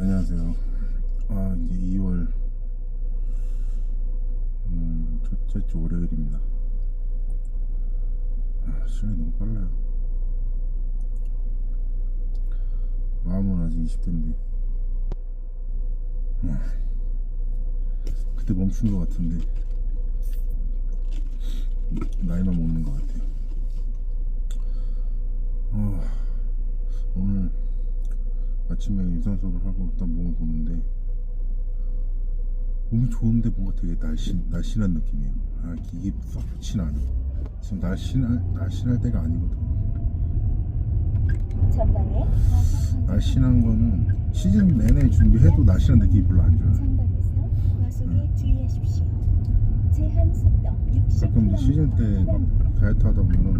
안녕하세요. 아 이제 2월 음, 첫째 주 월요일입니다. 아, 시간이 너무 빨라요. 마음은 아직 20대인데 그때 멈춘 것 같은데 나이만 먹는 것 같아요. 어, 오늘 아침에 유산소를 하고 딱 몸을 보는데 몸이 좋은데 뭔가 되게 날씬, 날씬한 느낌이에요. 아, 이게 썩 좋진 않아. 지금 날씬할, 날씬할 때가 아니거든. 전방에 날씬한 거는 시즌 내내 준비해도 날씬한 느낌이 별로 안 좋아요. 전방에서 과속에 주의하십시오. 제한 속도 60km. 가끔 시즌 때 막 다이어트 하다 보면은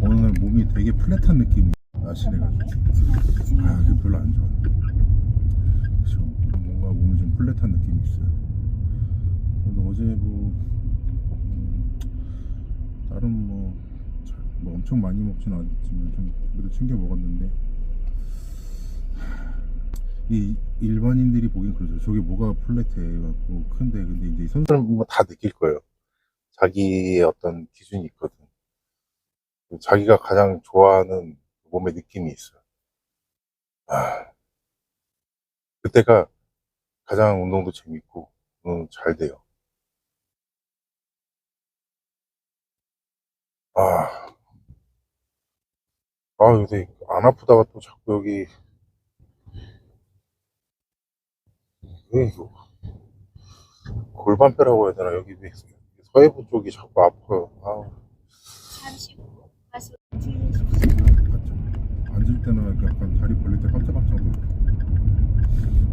어느 날 몸이 되게 플랫한 느낌이 날씬해가지고. 아, 그게 별로 안 좋아요. 그렇죠. 뭔가 몸이 좀 플랫한 느낌이 있어요. 근데 어제 뭐, 음, 다른 뭐, 자- 뭐 엄청 많이 먹진 않았지만 좀 그래도 챙겨 먹었는데 하, 이 일반인들이 보기엔 그러죠. 저게 뭐가 플랫해, 뭐 큰데 근데 이제 선수는 뭔가 다 느낄 거예요. 자기의 어떤 기준이 있거든. 자기가 가장 좋아하는 몸의 느낌이 있어요. 아, 그때가 가장 운동도 재밌고, 음, 잘 돼요. 아, 아, 근데 안 아프다가 또 자꾸 여기, 왜 이거, 골반뼈라고 해야 되나? 여기 왜 서해부 쪽이 자꾸 아파요. 아, 잠시 후 과속 주의하십시오. 맞죠? 앉을 이렇게 약간 다리 벌릴 때 깜짝깜짝 놀고.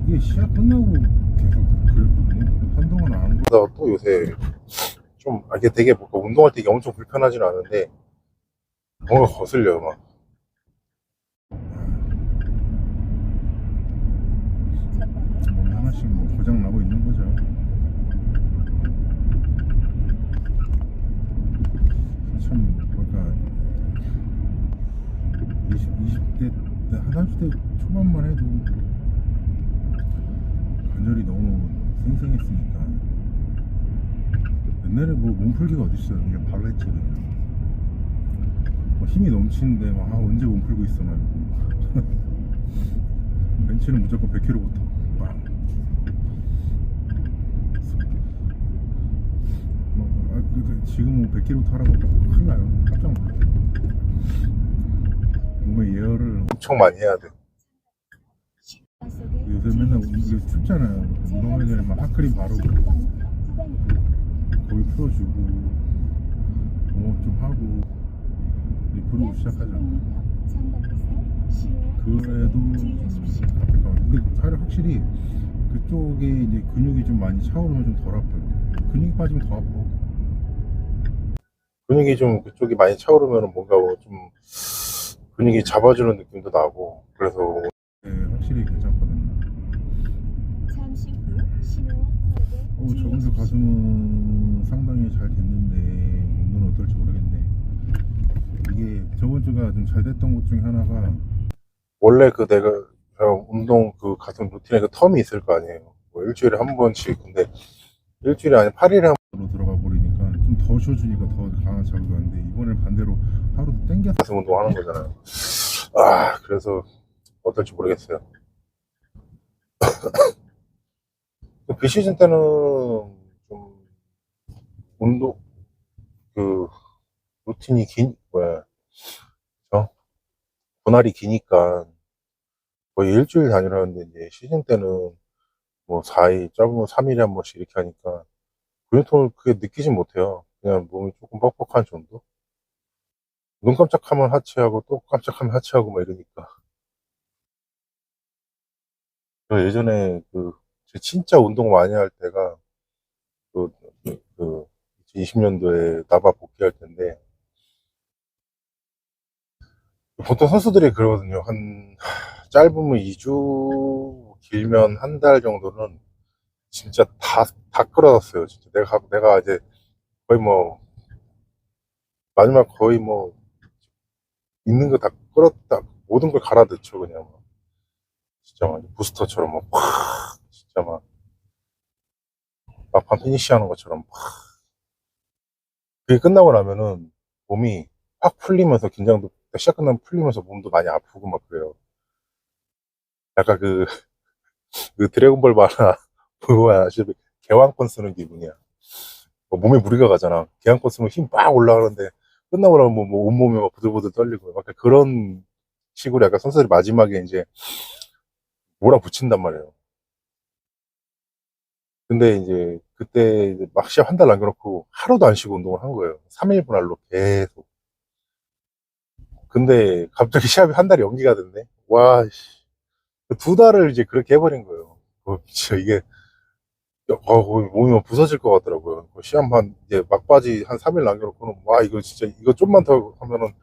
이게 시합 끝나고 계속 그랬거든요. 한동안 안 그러다가 또 요새 좀, 아, 이게 되게 뭔가 운동할 때 이게 엄청 불편하진 않은데, 뭔가 거슬려요, 막. 전방에 몸이 하나씩 뭐 고장 나고 있는 거죠. 참 뭐랄까 20, 20대 때 하나대 초반만 해도 관절이 너무 생생했으니까 옛날에 뭐 몸풀기가 어딨어요 그냥 했지 그냥 뭐 힘이 넘치는데 막 아, 언제 몸풀고 있어 말고 벤치는 무조건 100kg부터 빵. 뭐, 아, 근데 지금은 100kg부터 하라고 큰일 나요. 깜짝 놀라요. 몸의 예열을 엄청 많이 해야 돼. 요새 맨날 운- 이거 춥잖아요. 운동하기 전에 막 핫크림 바르고 거기 풀어주고 웜업 좀 하고 그러고 시작하잖아. 그래도. 근데 사실 확실히 그쪽에 이제 근육이 좀 많이 차오르면 좀 덜 아파요. 근육이 빠지면 더 아파. 근육이 좀 그쪽이 많이 차오르면 뭔가 뭐 좀 근육이 잡아주는 느낌도 나고 그래서 네, 확실히 괜찮거든요. 잠시 후 구역에 어, 저번주. 가슴은 상당히 잘 됐는데 오늘은 어떨지 모르겠네. 이게 저번 주가 좀 잘 됐던 것 중에 하나가 원래 그 내가 저 운동 그 가슴 루틴에 그 텀이 있을 거 아니에요. 뭐 일주일에 한 번씩 근데 일주일에 아니 8일에 한 번으로 들어가 더 쉬어주니까 더 강한 자극이 왔는데 이번엔 반대로 하루도 땡겨서 가슴 운동하는 거잖아요. 아 그래서 어떨지 모르겠어요. 비시즌 때는 좀 운동 그 루틴이 긴 뭐야 저 분할이 기니까 거의 일주일 다니라는데 이제 시즌 때는 뭐 4일 짧으면 3일에 한 번씩 이렇게 하니까 근육통을 크게 느끼진 못해요 그냥 몸이 조금 뻑뻑한 정도 눈 깜짝하면 하체하고 또 깜짝하면 하체하고 막 이러니까 저 예전에 그 진짜 운동 많이 할 때가 그, 그 2020년도에 나바 복귀할 텐데 보통 선수들이 그러거든요. 한 짧으면 2주, 길면 한 달 정도는 진짜 다, 다 끌어놨어요. 진짜 내가, 내가 이제 거의 뭐, 마지막 거의 뭐, 있는 거 다 끌었다. 모든 걸 갈아 넣죠, 그냥. 진짜 진짜 막 부스터처럼 막, 팍, 진짜 막, 막판 피니시 하는 것처럼, 팍. 그게 끝나고 나면은 몸이 확 풀리면서 긴장도 시작 끝나면 풀리면서 몸도 많이 아프고 막 그래요. 약간 그, 그 드래곤볼 만화, 뭐야, 지금 개왕권 쓰는 기분이야. 뭐 몸에 무리가 가잖아. 개왕권 쓰면 힘빡 올라가는데, 끝나고 나면 뭐, 뭐 온몸이 막 부들부들 떨리고, 약간 그런 식으로 약간 선수들이 마지막에 이제 몰아붙인단 말이에요. 근데 이제 그때 이제 막 시합 한 달 남겨놓고 하루도 안 쉬고 운동을 한 거예요. 3일 분할로 계속. 근데 갑자기 시합이 한 달이 연기가 됐네. 와, 씨. 두 달을 이제 그렇게 해버린 거예요. 어, 진짜 이게, 어, 몸이 막 부서질 것 같더라고요. 그 시합 한, 이제 막바지 한 3일 남겨놓고는, 와, 이거 진짜, 이거 좀만 더 하면은,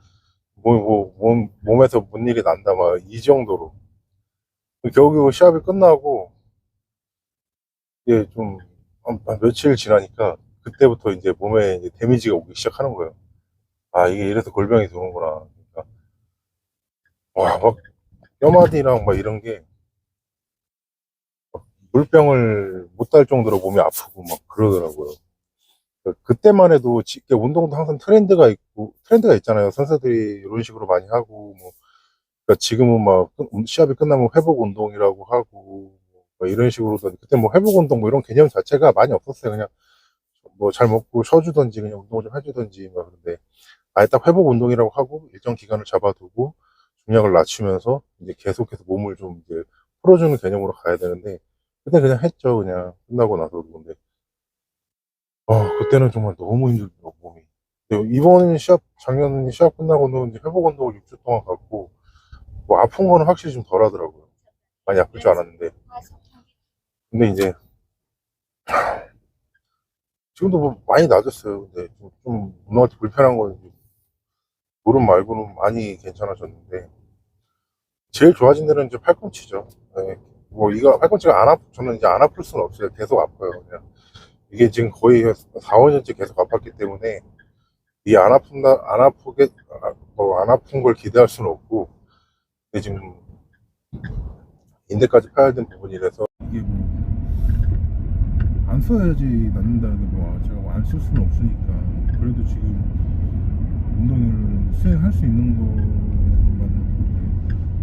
몸, 뭐, 몸, 몸에서 뭔 일이 난다, 막, 이 정도로. 겨우겨우 시합이 끝나고, 이게 좀, 한, 한 며칠 지나니까, 그때부터 이제 몸에 이제 데미지가 오기 시작하는 거예요. 아, 이게 이래서 골병이 도는구나. 그러니까, 와, 막, 뼈마디랑 막 이런 게, 막 물병을 못 달 정도로 몸이 아프고 막 그러더라고요. 그- 그때만 해도 운동도 항상 트렌드가 있고, 트렌드가 있잖아요. 선수들이 이런 식으로 많이 하고, 뭐, 그러니까 지금은 막 끝- 시합이 끝나면 회복 운동이라고 하고 뭐 이런 식으로도 그때 뭐 회복 운동 뭐 이런 개념 자체가 많이 없었어요. 그냥 뭐 잘 먹고 쉬어주던지 그냥 운동을 좀 해주던지 막 그런데 아예 딱 회복 운동이라고 하고 일정 기간을 잡아두고 중량을 낮추면서 이제 계속해서 몸을 좀 이제 풀어주는 개념으로 가야 되는데 그때 그냥 했죠. 그냥 끝나고 나서도 근데 아 그때는 정말 너무 힘들더라고 몸이. 근데 이번 시합 작년 시합 끝나고는 이제 회복 운동을 6주 동안 갔고 뭐 아픈 거는 확실히 좀 덜 하더라고요. 많이 아플 줄 알았는데. 근데 이제, 지금도 뭐 많이 나아졌어요. 근데 좀, 좀 운동할 때 불편한 건 이제 무릎 말고는 많이 괜찮아졌는데, 제일 좋아진 데는 이제 팔꿈치죠. 네. 뭐 이거 팔꿈치가 안 아프, 저는 이제 안 아플 수는 없어요. 계속 아파요. 그냥. 이게 지금 거의 4, 5년째 계속 아팠기 때문에, 이 안 아픈다, 안 아프게, 아, 뭐안 아픈 걸 기대할 수는 없고, 근데 지금 인대까지 파야 되는 부분이라서 이게 뭐 안 써야지 낫는다는데 뭐 제가 안 쓸 수는 없으니까 그래도 지금 운동을 수행할 수 있는 것만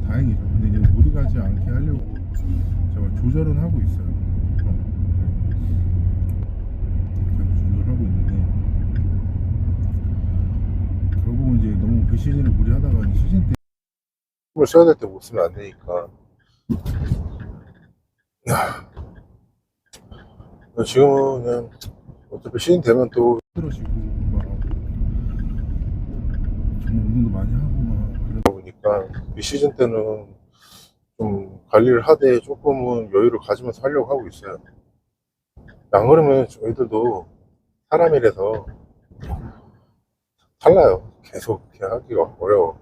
다행이죠. 근데 이제 무리 가지 않게 하려고 제가 조절은 하고 있어요. 좀. 네. 조절하고 있는데 결국은 이제 너무 비시즌을 무리하다가 이제 시즌 때 힘을 써야 될 때 못 쓰면 안 되니까. 지금은 그냥 어차피 시즌 되면 또 힘들어지고 막 정말 운동도 많이 하고 막 그러다 보니까 이 시즌 때는 좀 관리를 하되 조금은 여유를 가지면서 하려고 하고 있어요. 안 그러면 저희들도 사람이라서 탈라요. 계속 하기가 어려워.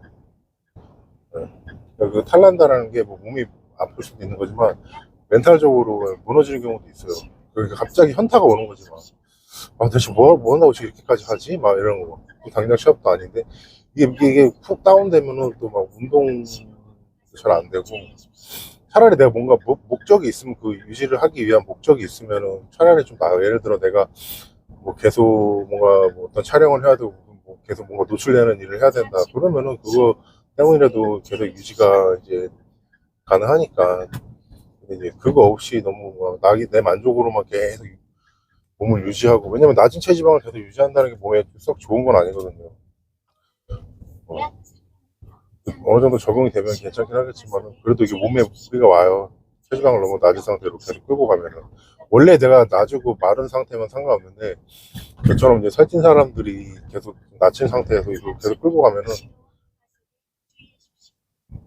네. 그 탈난다라는 게 뭐 몸이 아플 수도 있는 거지만 멘탈적으로 무너지는 경우도 있어요. 그러니까 갑자기 현타가 오는 거지 막. 아, 대체 뭐, 뭐 한다고 이렇게까지 하지? 막 이런 거. 당장 시합도 아닌데. 이게, 이게 푹 다운되면은 또 막 운동 잘 안 되고. 차라리 내가 뭔가 목, 목적이 있으면 그 유지를 하기 위한 목적이 있으면은 차라리 좀 나아요. 예를 들어 내가 뭐 계속 뭔가 뭐 어떤 촬영을 해야 되고 뭐 계속 뭔가 노출되는 일을 해야 된다. 그러면은 그거 때문이라도 계속 유지가 이제 가능하니까. 이제 그거 없이 너무 막 나기 내 만족으로만 계속 몸을 유지하고 왜냐면 낮은 체지방을 계속 유지한다는 게 몸에 썩 좋은 건 아니거든요. 어, 어느 정도 적응이 되면 괜찮긴 하겠지만 그래도 이게 몸에 무리가 와요. 체지방을 너무 낮은 상태로 계속 끌고 가면은 원래 내가 낮고 마른 상태면 상관없는데 저처럼 이제 살찐 사람들이 계속 낮은 상태에서 이걸 계속 끌고 가면은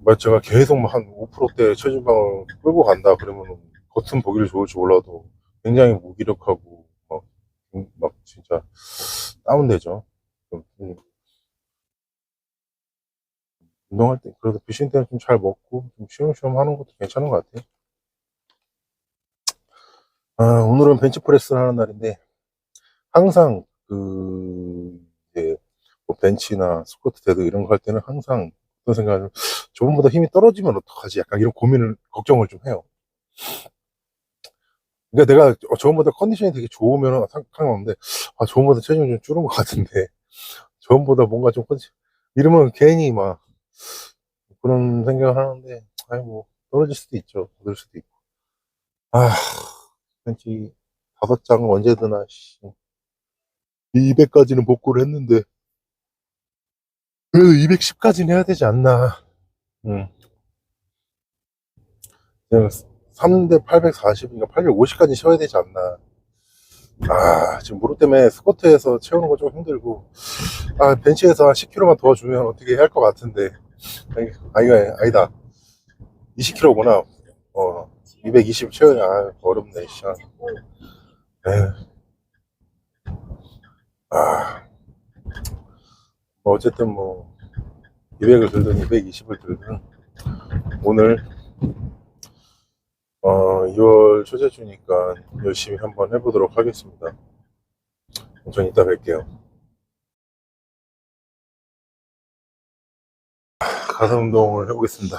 뭐 제가 계속 한 5%대 체지방을 끌고 간다 그러면은 겉은 보기를 좋을지 몰라도 굉장히 무기력하고 막, 음, 막 진짜 다운되죠. 운동할 때 그래도 비신 때는 좀 잘 먹고 좀 쉬엄쉬엄 하는 것도 괜찮은 것 같아요. 아, 오늘은 벤치프레스를 하는 날인데 항상 그 이제 뭐 벤치나 스쿼트 데드 이런 거 할 때는 항상 어떤 생각을 저번보다 힘이 떨어지면 어떡하지? 약간 이런 고민을, 걱정을 좀 해요. 그러니까 내가 저번보다 컨디션이 되게 좋으면 상관없는데, 아, 저번보다 체중이 좀 줄은 것 같은데, 저번보다 뭔가 좀 컨디션, 이러면 괜히 막, 그런 생각을 하는데, 아니, 뭐, 떨어질 수도 있죠. 그럴 수도 있고. 아, 왠지, 다섯 장은 언제든 씨. 200까지는 복구를 했는데, 그래도 210까지는 해야 되지 않나. 응. 3대 840인가 850까지 쉬어야 되지 않나. 아, 지금 무릎 때문에 스쿼트에서 채우는 거 좀 힘들고, 아, 벤치에서 한 10kg만 더 주면 어떻게 할 것 같은데. 아니, 아니, 아니다. 20kg구나. 어, 220 채우냐. 아, 어렵네, 씨. 에휴. 아, 뭐 어쨌든 뭐, 200을 들든 220을 들든, 오늘, 어, 2월 초째 주니까 열심히 한번 해보도록 하겠습니다. 전 이따 뵐게요. 가슴 운동을 해보겠습니다.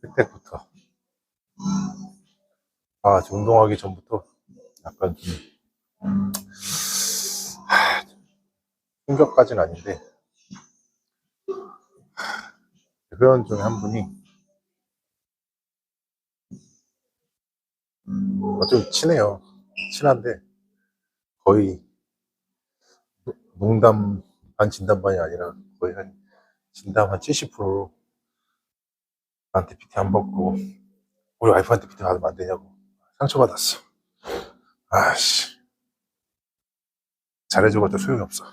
그때부터. 아, 지금 운동하기 전부터 약간 좀, 하, 충격까지는 아닌데, 회원 중에 한 분이 어, 좀 친해요. 친한데 거의 농담 반 진담반이 아니라 거의 한 진담 한70% 나한테 PT 안 받고 우리 와이프한테 PT 받으면 안 되냐고 상처받았어. 아씨 잘해줘봤자 소용이 없어.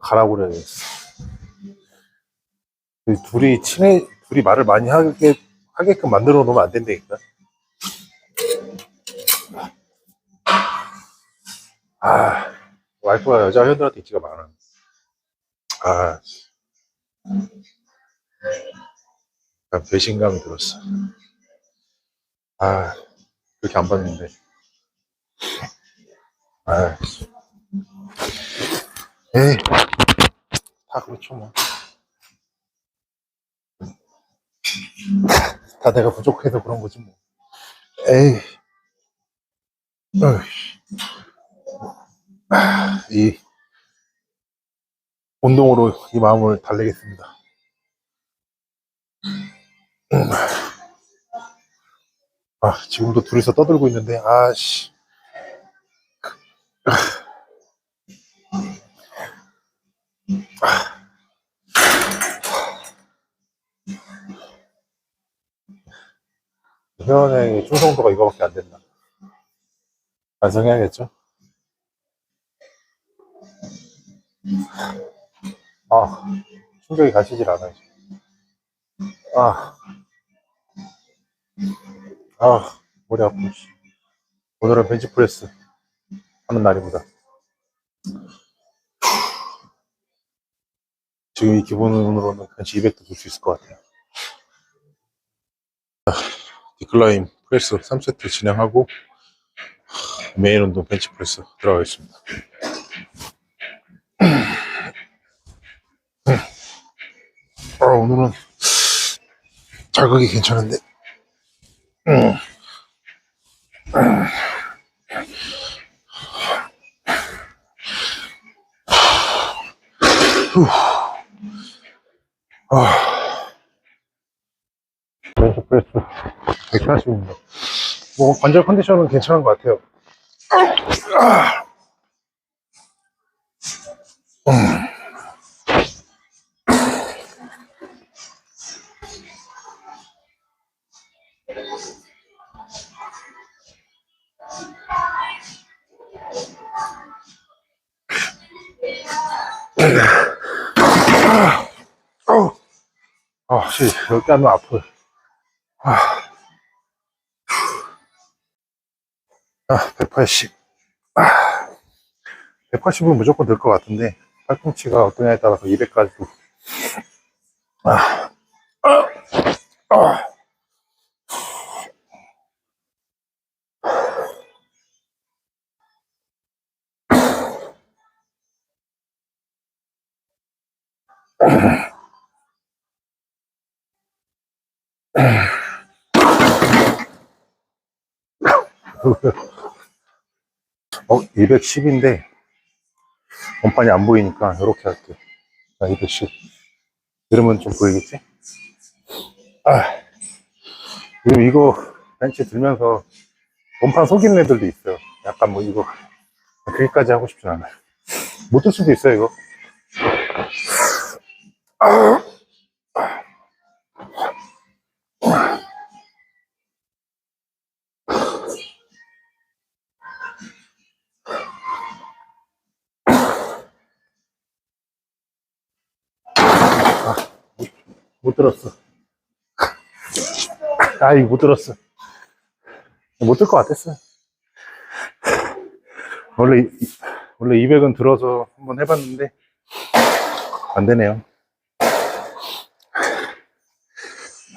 가라고 그래야겠어. 이 둘이 친해, 둘이 말을 많이 하게, 하게끔 만들어 놓으면 안 된다니까. 아, 와이프가 여자 회원들한테 인기가 많아. 아, 약간 배신감이 들었어. 아, 그렇게 안 봤는데. 아, 에이, 다 그렇죠, 뭐. 다 내가 부족해서 그런 거지, 뭐. 에이, 어이. 아, 이, 운동으로 이 마음을 달래겠습니다. 음. 아, 지금도 둘이서 떠들고 있는데, 아씨. 회원의 충성도가 이거밖에 안 된다. 반성해야겠죠? 아, 충격이 가시질 않아요. 아, 아, 머리 아프. 씨. 오늘은 벤치프레스 하는 날입니다. 지금 이 기분으로는 벤치 200도 들수 있을 것 같아요. 디클라임 프레스 3세트 진행하고 메인 운동 벤치 프레스 들어가겠습니다. 아, 오늘은 자극이 괜찮은데. 음. 후. 아. 벤치 프레스 140입니다. 뭐 관절 컨디션은 괜찮은 것 같아요. 음. 아, 아, 씨, 여기 하면 아프. 아, 아, 180. 아, 180은 무조건 될 것 같은데, 팔꿈치가 어떠냐에 따라서 200까지도 아, 아, 아. 어, 210인데, 원판이 안 보이니까, 이렇게 할게. 자, 210. 이러면 좀 보이겠지? 아, 그리고 이거 벤치 들면서 원판 속이는 애들도 있어요. 약간 뭐 이거, 그기까지 하고 싶진 않아요. 못 들 수도 있어요, 이거. 못 들었어. 아이, 못 들었어. 못 들 것 같았어. 원래, 이- 원래 200은 들어서 한번 해봤는데, 안 되네요.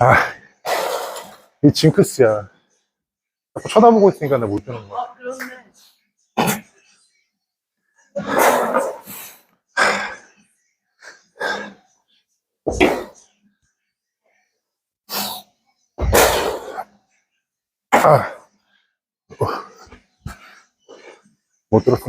아, 이 징크스야. 자꾸 쳐다보고 있으니까 나못 주는 거야. 아. 못 들었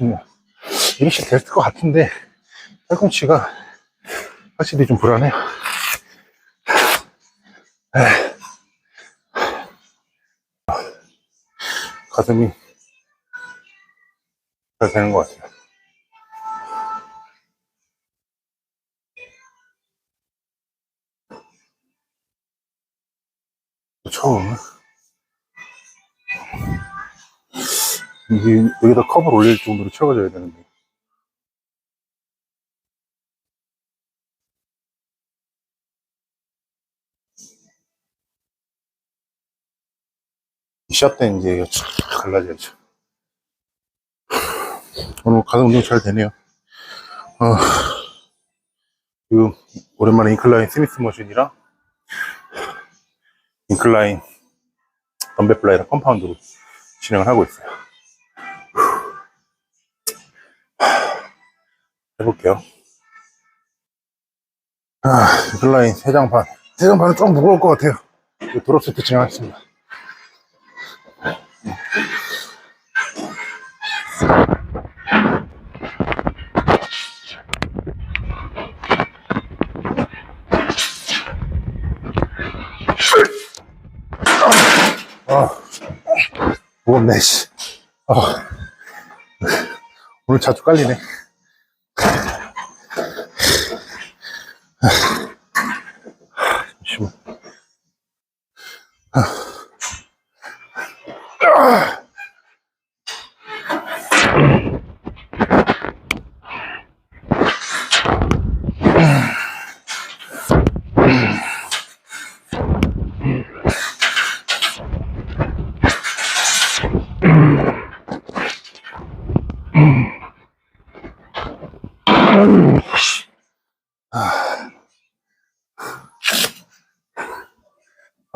아, 아쉽네요. 이렇게 됐을 것 같은데, 팔꿈치가 확실히 좀 불안해요. 가슴이 잘 되는 것 같아요. 처음 이게 여기다 컵을 올릴 정도로 채워져야 되는데 샷때 이제 쫙 갈라져야죠. 오늘 가슴 운동 잘 되네요. 어, 지금 오랜만에 인클라인 스미스 머신이랑 인클라인 덤벨 플라이랑 컴파운드로 진행을 하고 있어요. 해볼게요. 아, 인클라인 3장판. 3장판은 좀 무거울 것 같아요. 드롭 세트 진행하겠습니다. 아, 무겁네, 씨. 아, 오늘 자주 깔리네.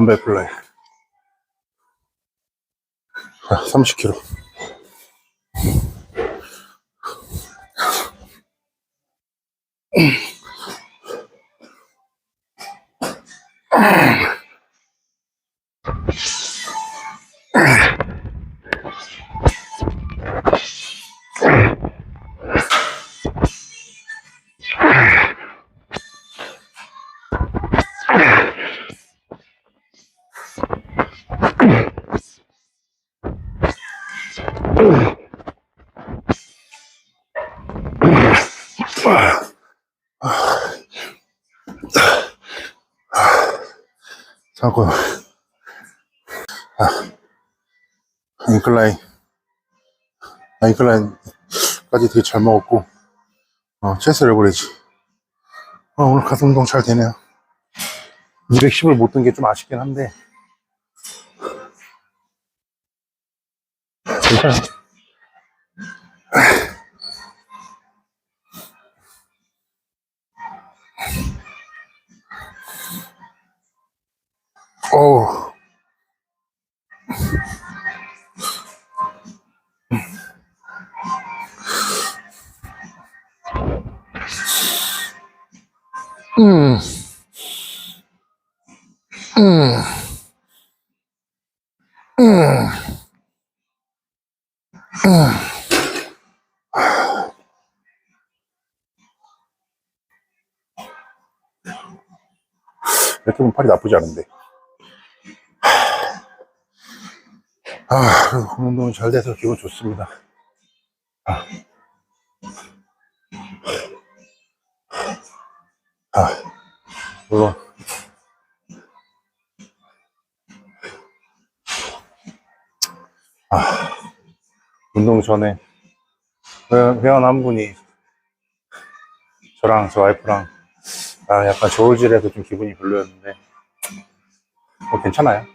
담배 플라이. 30kg. 아, 인클라인. 아, 인클라인까지 되게 잘 먹었고, 어, 체스 레버리지. 어, 오늘 가슴 운동 잘 되네요. 210을 못 든 게 좀 아쉽긴 한데. 괜찮아. 이렇게 보면 팔이 나쁘지 않은데. 아, 운동이 잘 돼서 기분 좋습니다. 아, 아 물론. 아, 운동 전에 회- 회원 한 분이 저랑 저 와이프랑 아, 약간 저울질해서 좀 기분이 별로였는데 뭐 괜찮아요.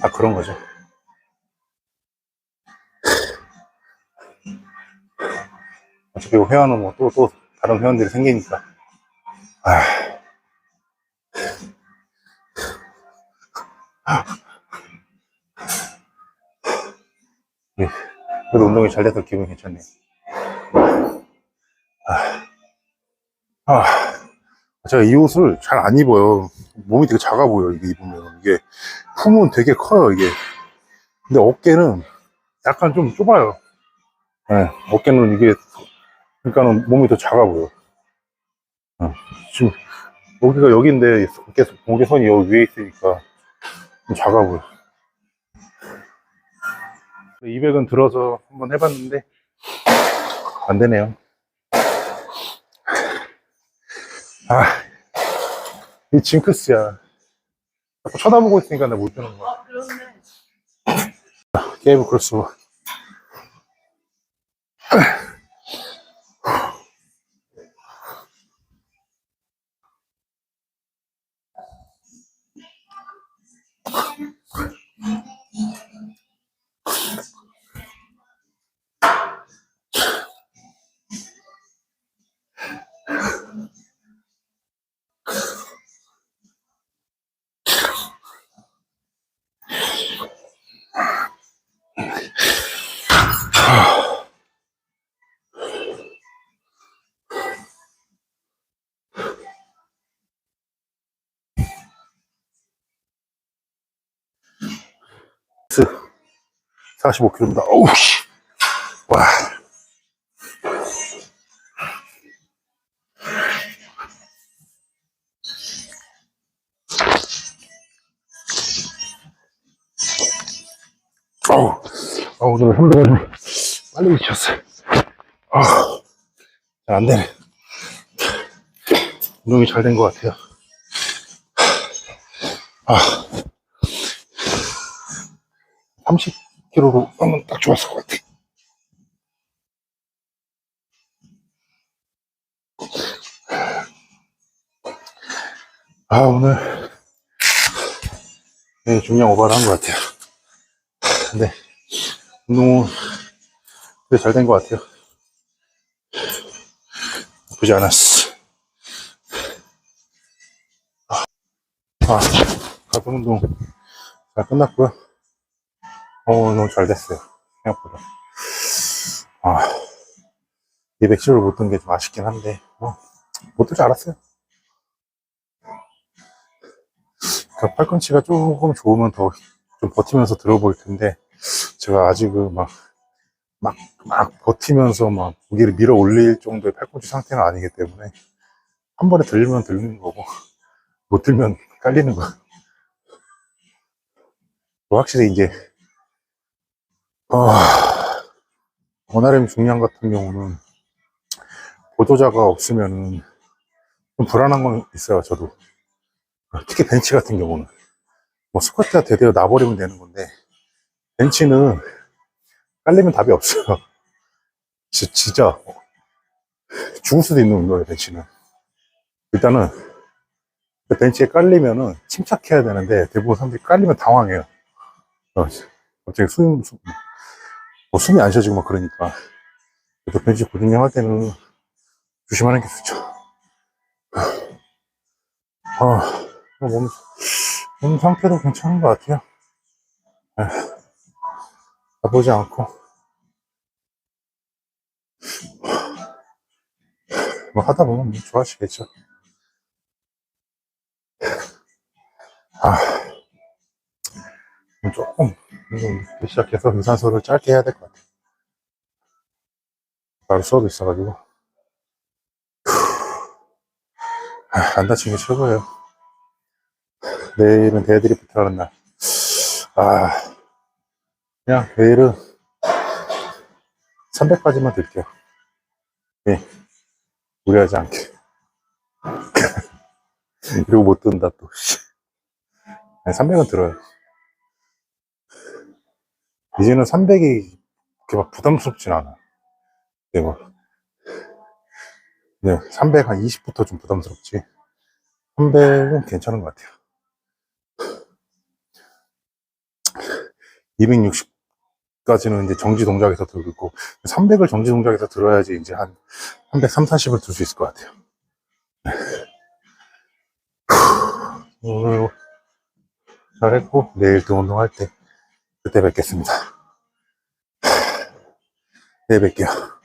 다 그런 거죠. 어차피 회원은 뭐 또, 또 다른 회원들이 생기니까. 아. 예, 그래도 운동이 잘 돼서 기분이 괜찮네요. 아. 아. 제가 이 옷을 잘 안 입어요. 몸이 되게 작아 보여, 이게 입으면. 이게, 품은 되게 커요, 이게. 근데 어깨는 약간 좀 좁아요. 예, 어깨는 이게, 그러니까는 몸이 더 작아 보여. 어, 지금, 여기가 여기인데, 어깨, 어깨선이 여기 위에 있으니까, 좀 작아 보여. 200은 들어서 한번 해봤는데, 안 되네요. 아, 이 징크스야. 자꾸 쳐다보고 있으니까 내가 못 주는 거야. 게이브 크로스버. 45kg입니다. 어우, 씨. 와. 어우, 아, 오늘 현도가 좀 빨리 미쳤어요. 아, 잘안 되네. 운동이 잘 된 것 같아요. 아. 30kg로 하면 딱 좋았을 것 같아. 아, 오늘, 네, 중량 오버를 한 것 같아요. 근데, 운동은 잘 된 것 같아요. 나쁘지 않았어. 아, 가슴 운동 잘 끝났고요. 어, 너무 잘 됐어요. 생각보다. 아, 210을 못 든 게 좀 아쉽긴 한데, 뭐, 못들 줄 알았어요. 그 팔꿈치가 조금 좋으면 더 좀 버티면서 들어볼 텐데, 제가 아직은 막, 막, 막 버티면서 막 무게를 밀어 올릴 정도의 팔꿈치 상태는 아니기 때문에, 한 번에 들리면 들리는 거고, 못 들면 깔리는 거. 확실히 이제, 아, 원RM 중량 같은 경우는, 보조자가 없으면은, 좀 불안한 건 있어요, 저도. 특히 벤치 같은 경우는. 뭐 스쿼트가 대대로 놔버리면 되는 건데, 벤치는 깔리면 답이 없어요. 지- 진짜, 죽을 수도 있는 운동이에요, 벤치는. 일단은, 그 벤치에 깔리면은 침착해야 되는데, 대부분 사람들이 깔리면 당황해요. 어, 갑자기 숨, 숨, 뭐 숨이 안 쉬어지고 막 그러니까. 그래서 벤치 고등량 할 때는 조심하는 게 좋죠. 아, 몸, 몸 상태도 괜찮은 것 같아요. 에휴, 나쁘지 않고. 뭐 하다 보면 뭐 좋아지겠죠. 아, 조금, 좀 시작해서 유산소를 짧게 해야 될 것 같아요. 바로 수업이 있어가지고. 아, 안 다치는 게 최고예요. 내일은 데드리프트 하는 날. 아, 그냥 내일은 300까지만 들게요. 예. 무리하지 않게. 그리고 못 든다, 또. 씨. 아니, 300은 들어요. 이제는 300이 그렇게 막 부담스럽진 않아. 네, 뭐. 네, 300 한 20부터 좀 부담스럽지. 300은 괜찮은 것 같아요. 260까지는 이제 정지 동작에서 들고, 300을 정지 동작에서 들어야지 이제 한 330, 40을 들 수 있을 것 같아요. 오늘 잘했고, 내일 또 운동할 때, 그때 뵙겠습니다. 내일 뵐게요.